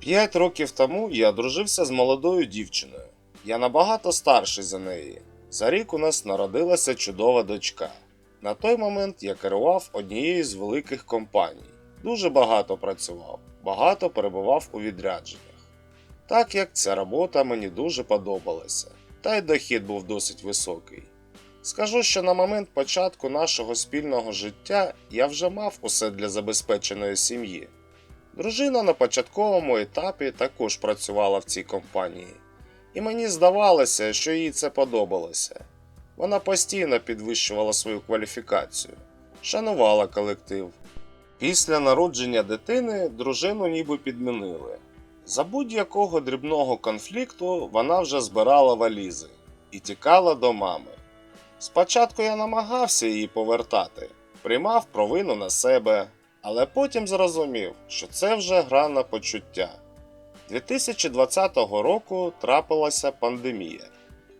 П'ять років тому я одружився з молодою дівчиною. Я набагато старший за неї. За рік у нас народилася чудова дочка. На той момент я керував однією з великих компаній. Дуже багато працював, багато перебував у відрядженнях. Так як ця робота мені дуже подобалася, та й дохід був досить високий. Скажу, що на момент початку нашого спільного життя я вже мав усе для забезпеченої сім'ї. Дружина на початковому етапі також працювала в цій компанії, і мені здавалося, що їй це подобалося. Вона постійно підвищувала свою кваліфікацію, шанувала колектив. Після народження дитини дружину ніби підмінили. За будь-якого дрібного конфлікту вона вже збирала валізи і тікала до мами. Спочатку я намагався її повертати, приймав провину на себе, але потім зрозумів, що це вже гра на почуття. 2020 року трапилася пандемія.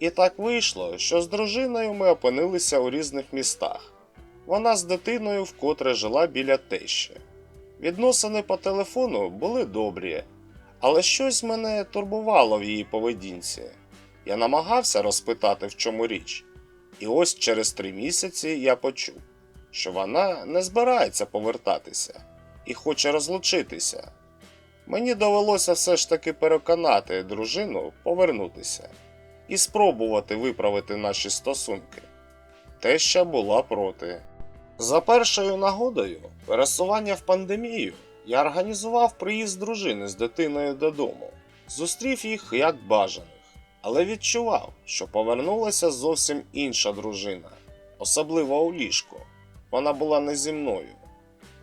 І так вийшло, що з дружиною ми опинилися у різних містах. Вона з дитиною вкотре жила біля тещі. Відносини по телефону були добрі, але щось мене турбувало в її поведінці. Я намагався розпитати, в чому річ. І ось через три місяці я почув, що вона не збирається повертатися і хоче розлучитися. Мені довелося все ж таки переконати дружину повернутися і спробувати виправити наші стосунки. Теща була проти. За першою нагодою пересування в пандемію я організував приїзд дружини з дитиною додому, зустрів їх як бажаних, але відчував, що повернулася зовсім інша дружина, особливо у ліжку. Вона була не зі мною.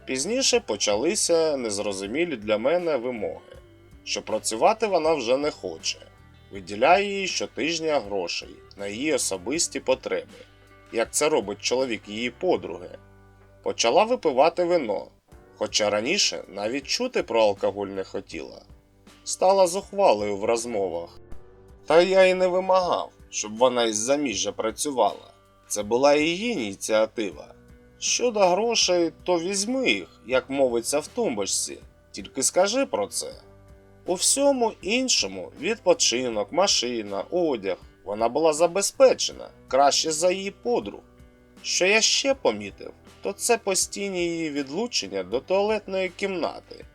Пізніше почалися незрозумілі для мене вимоги, що працювати вона вже не хоче, виділяє їй щотижня грошей на її особисті потреби, як це робить чоловік її подруги. Почала випивати вино, хоча раніше навіть чути про алкоголь не хотіла. Стала зухвалою в розмовах. Та я й не вимагав, щоб вона із заміжжя працювала. Це була її ініціатива. Щодо грошей, то візьми їх, як мовиться в тумбочці, тільки скажи про це. У всьому іншому відпочинок, машина, одяг вона була забезпечена краще за її подруг. Що я ще помітив, то це постійні її відлучення до туалетної кімнати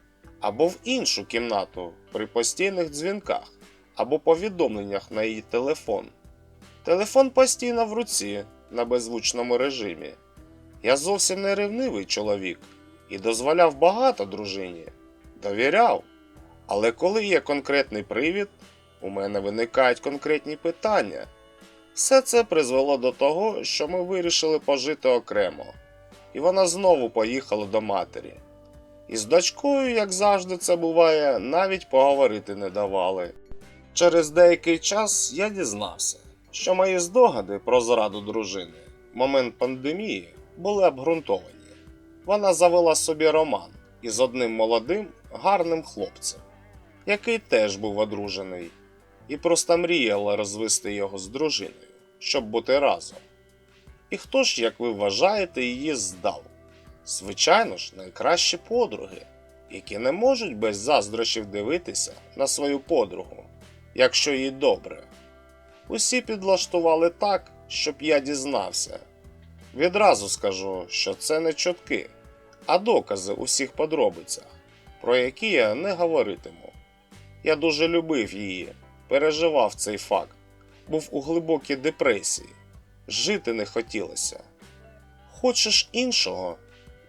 або в іншу кімнату при постійних дзвінках або повідомленнях на її телефон. Телефон постійно в руці на беззвучному режимі. Я зовсім не ревнивий чоловік і дозволяв багато дружині, довіряв. Але коли є конкретний привід, у мене виникають конкретні питання. Все це призвело до того, що ми вирішили пожити окремо, і вона знову поїхала до матері. І з дочкою, як завжди це буває, навіть поговорити не давали. Через деякий час я дізнався, що мої здогади про зраду дружини в момент пандемії були обґрунтовані. Вона завела собі роман із одним молодим, гарним хлопцем, який теж був одружений, і просто мріяла розвести його з дружиною, щоб бути разом. І хто ж, як ви вважаєте, її здав? Звичайно ж, найкращі подруги, які не можуть без заздрощів дивитися на свою подругу, якщо їй добре. Усі підлаштували так, щоб я дізнався. Відразу скажу, що це не чутки, а докази у всіх подробицях, про які я не говоритиму. Я дуже любив її, переживав цей факт, був у глибокій депресії, жити не хотілося. Хочеш іншого?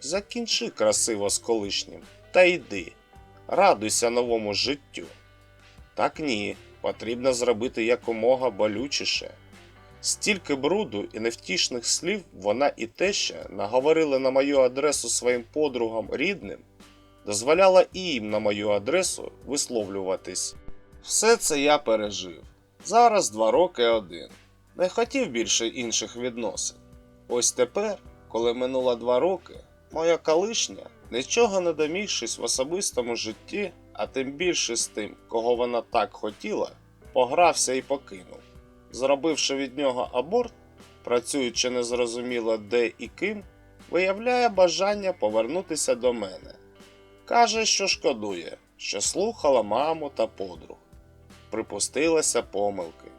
Закінчи красиво з колишнім та йди, радуйся новому життю. Так ні, потрібно зробити якомога болючіше. Стільки бруду і невтішних слів вона і теща наговорили на мою адресу своїм подругам рідним, дозволяла і їм на мою адресу висловлюватись. Все це я пережив. Зараз два роки один. Не хотів більше інших відносин. Ось тепер, коли минуло два роки, моя колишня, нічого не домігшись в особистому житті, а тим більше з тим, кого вона так хотіла, погрався і покинув. Зробивши від нього аборт, працюючи незрозуміло де і ким, виявляє бажання повернутися до мене. Каже, що шкодує, що слухала маму та подруг. Припустилася помилки.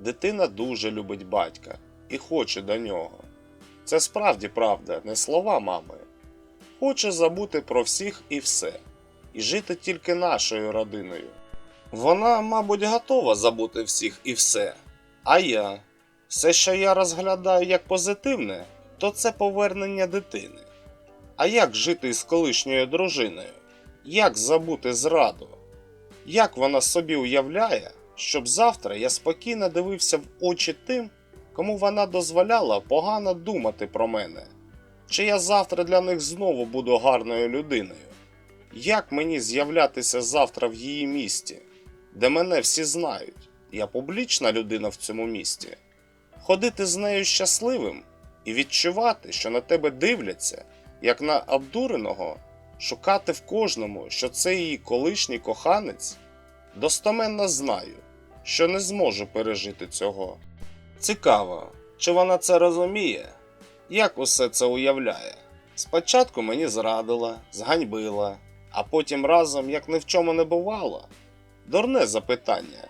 Дитина дуже любить батька і хоче до нього. Це справді правда, не слова мами. Хоче забути про всіх і все, і жити тільки нашою родиною. Вона, мабуть, готова забути всіх і все. А я. Все, що я розглядаю як позитивне, то це повернення дитини. А як жити із колишньою дружиною? Як забути зраду? Як вона собі уявляє, щоб завтра я спокійно дивився в очі тим, кому вона дозволяла погано думати про мене? Чи я завтра для них знову буду гарною людиною? Як мені з'являтися завтра в її місті, де мене всі знають? Я публічна людина в цьому місті. Ходити з нею щасливим і відчувати, що на тебе дивляться, як на обдуреного, шукати в кожному, що це її колишній коханець, достоменно знаю, що не зможу пережити цього. Цікаво, чи вона це розуміє? Як усе це уявляє? Спочатку мені зрадила, зганьбила, а потім разом, як ні в чому не бувало. Дурне запитання.